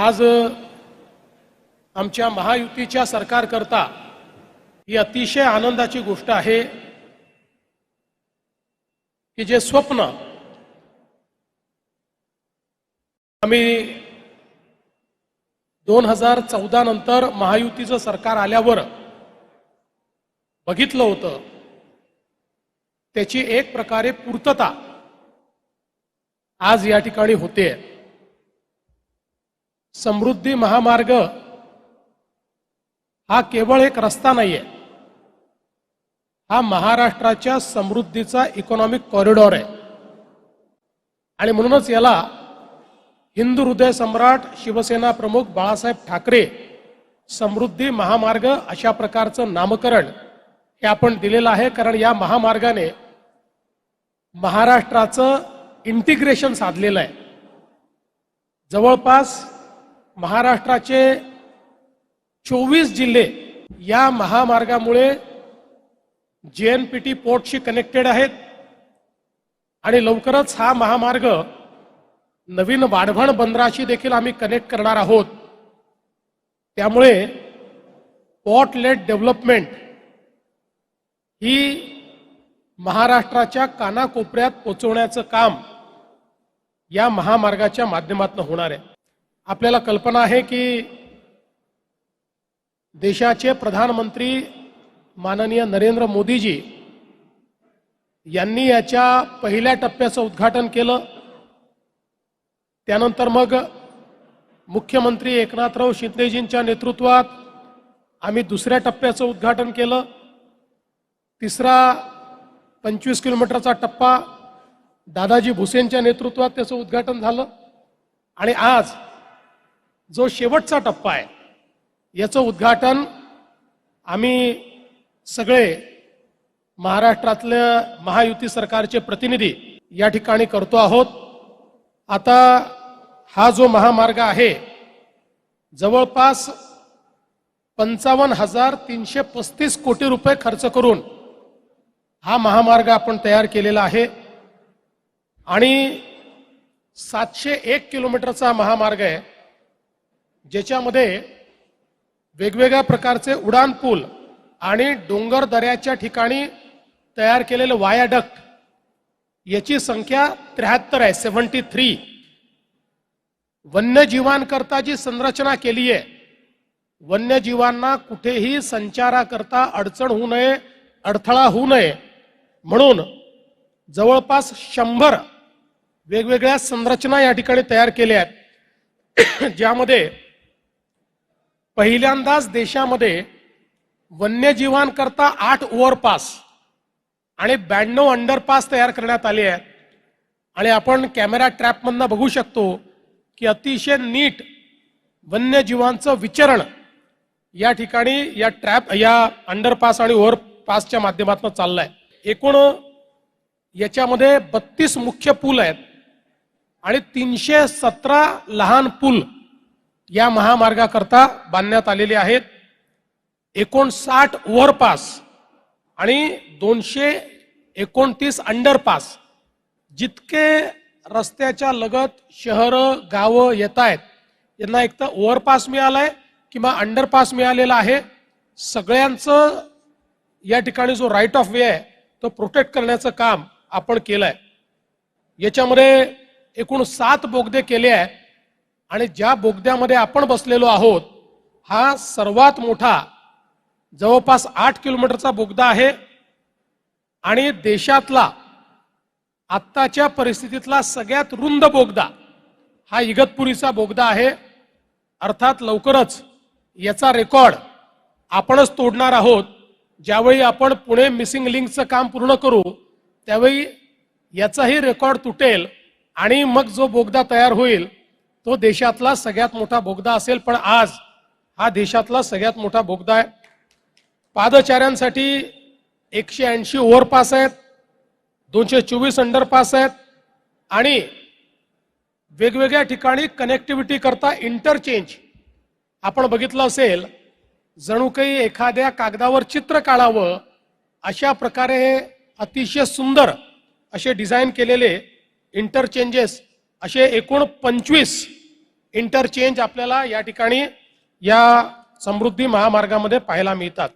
आज आमच्या महायुतीच्या सरकारकरता ही अतिशय आनंदाची गोष्ट आहे की जे स्वप्न आम्ही दोन हजार चौदा नंतर महायुतीचं सरकार आल्यावर बघितलं होतं. त्याची एक प्रकारे पूर्तता आज या ठिकाणी होते समृद्धी महामार्ग हा केवळ एक रस्ता नाहीये. हा महाराष्ट्राच्या समृद्धीचा इकॉनॉमिक कॉरिडॉर आहे. आणि म्हणूनच याला हिंदू हृदय सम्राट शिवसेना प्रमुख बाळासाहेब ठाकरे समृद्धी महामार्ग अशा प्रकारचं नामकरण हे आपण दिलेलं आहे. कारण या महामार्गाने महाराष्ट्राचं इंटिग्रेशन साधलेलं आहे. जवळपास महाराष्ट्राचे चोवीस जिल्हे या महामार्गामुळे जे एन पी टी पोर्टशी कनेक्टेड आहेत. आणि लवकरच हा महामार्ग नवीन वाढवण बंदराशी देखील आम्ही कनेक्ट करणार आहोत. त्यामुळे पोर्ट लेट डेव्हलपमेंट ही महाराष्ट्राच्या कानाकोपऱ्यात पोचवण्याचं काम या महामार्गाच्या माध्यमातून होणार आहे. आपल्याला कल्पना आहे की देशाचे प्रधानमंत्री माननीय नरेंद्र मोदीजी यांनी याच्या पहिल्या टप्प्याचं उद्घाटन केलं. त्यानंतर मग मुख्यमंत्री एकनाथराव शिंदेजींच्या नेतृत्वात आम्ही दुसऱ्या टप्प्याचं उद्घाटन केलं. तिसरा पंचवीस किलोमीटरचा टप्पा दादाजी भुसेनच्या नेतृत्वात त्याचं उद्घाटन झालं. आणि आज जो शेवटचा टप्पा आहे याचं उद्घाटन आम्ही सगळे महाराष्ट्रातल्या महायुती सरकारचे प्रतिनिधी या ठिकाणी करतो आहोत. आता हा जो महामार्ग आहे जवळपास पंचावन्न हजार तीनशे पस्तीस कोटी रुपये खर्च करून हा महामार्ग आपण तयार केलेला आहे. आणि सातशे एक किलोमीटरचा महामार्ग आहे. ज्याच्यामध्ये वेगवेगळ्या प्रकारचे उडान पूल आणि डोंगर दऱ्याच्या ठिकाणी तयार केलेलं वायाडक्ट याची संख्या त्र्याहत्तर आहे सेव्हन्टी थ्री. वन्यजीवांकरता जी संरचना केली आहे वन्यजीवांना कुठेही संचाराकरता अडचण होऊ नये अडथळा होऊ नये. म्हणून जवळपास शंभर वेगवेगळ्या संरचना या ठिकाणी तयार केल्या आहेत. ज्यामध्ये पहिल्यांदाच देशामध्ये वन्यजीवांकरता आठ ओव्हरपास आणि ब्याण्णव अंडरपास तयार करण्यात आले आहेत. आणि आपण कॅमेरा ट्रॅपमधनं बघू शकतो की अतिशय नीट वन्यजीवांचं विचरण या ठिकाणी या ट्रॅप या अंडरपास आणि ओव्हरपासच्या माध्यमातून चाललंय. एकूण याच्यामध्ये बत्तीस मुख्य पूल आहेत आणि तीनशे सतरा लहान पूल या महामार्गाकरता बांधण्यात आलेले आहेत. एकोणसाठ ओव्हरपास आणि दोनशे एकोणतीस अंडरपास जितके रस्त्याच्या लगत शहरं गावं येत आहेत यांना एक तर ओव्हरपास मिळालाय किंवा अंडरपास मिळालेला आहे. सगळ्यांचं या ठिकाणी जो राईट ऑफ वे आहे तो प्रोटेक्ट करण्याचं काम आपण केलंय. याच्यामध्ये एकूण सात बोगदे केले आहे आणि ज्या बोगद्यामध्ये आपण बसलेलो आहोत हा सर्वात मोठा जवळपास आठ किलोमीटरचा बोगदा आहे. आणि देशातला आत्ताच्या परिस्थितीतला सगळ्यात रुंद बोगदा हा इगतपुरीचा बोगदा आहे. अर्थात लवकरच याचा रेकॉर्ड आपणच तोडणार आहोत. ज्यावेळी आपण पुणे मिसिंग लिंकचं काम पूर्ण करू त्यावेळी याचाही रेकॉर्ड तुटेल आणि मग जो बोगदा तयार होईल तो देशातला सगळ्यात मोठा बोगदा असेल पण आज हा देशातला सगळ्यात मोठा बोगदा आहे. पादचाऱ्यांसाठी एकशे ऐंशी ओव्हरपास आहेत दोनशे चोवीस अंडरपास आहेत आणि वेगवेगळ्या ठिकाणी कनेक्टिव्हिटी करता इंटरचेंज आपण बघितलं असेल जणू काही एखाद्या कागदावर चित्र काढावं अशा प्रकारे हे अतिशय सुंदर असे डिझाईन केलेले इंटरचेंजेस असे एकूण पंचवीस इंटरचेंज आपल्याला या ठिकाणी या समृद्धी महामार्गामध्ये पाहायला मिळतात.